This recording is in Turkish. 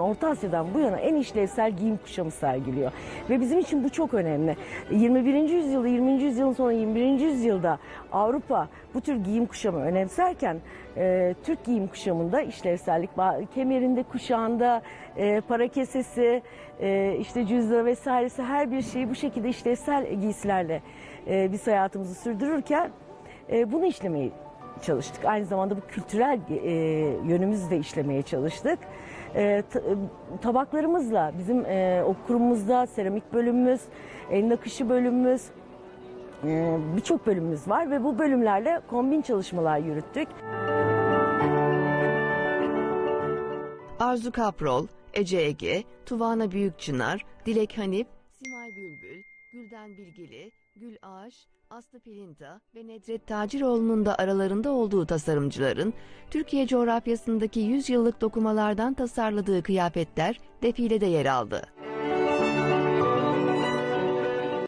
Orta Asya'dan bu yana en işlevsel giyim kuşamı sergiliyor. Ve bizim için bu çok önemli. 21. yüzyılda, 20. yüzyılın sonra 21. yüzyılda Avrupa bu tür giyim kuşamı önemserken e, Türk giyim kuşamında işlevsellik, kemerinde, kuşağında, e, para kesesi, e, işte cüzdanı vesairesi her bir şeyi bu şekilde işlevsel giysilerle e, biz hayatımızı sürdürürken e, bunu işlemeye çalıştık. Aynı zamanda bu kültürel e, yönümüzü de işlemeye çalıştık. E, e, tabaklarımızla bizim e, o kurumumuzda seramik bölümümüz, el nakışı bölümümüz, e, birçok bölümümüz var ve bu bölümlerle kombin çalışmalar yürüttük. Arzu Kaprol, Ece Ege, Tuvana Büyükçınar, Dilek Hanip, Simay Bülbül, Gülden Bilgili, Gül Ağaç, Aslı Pirinta ve Nedret Taciroğlu'nun da aralarında olduğu tasarımcıların Türkiye coğrafyasındaki 100 yıllık dokumalardan tasarladığı kıyafetler defilede yer aldı.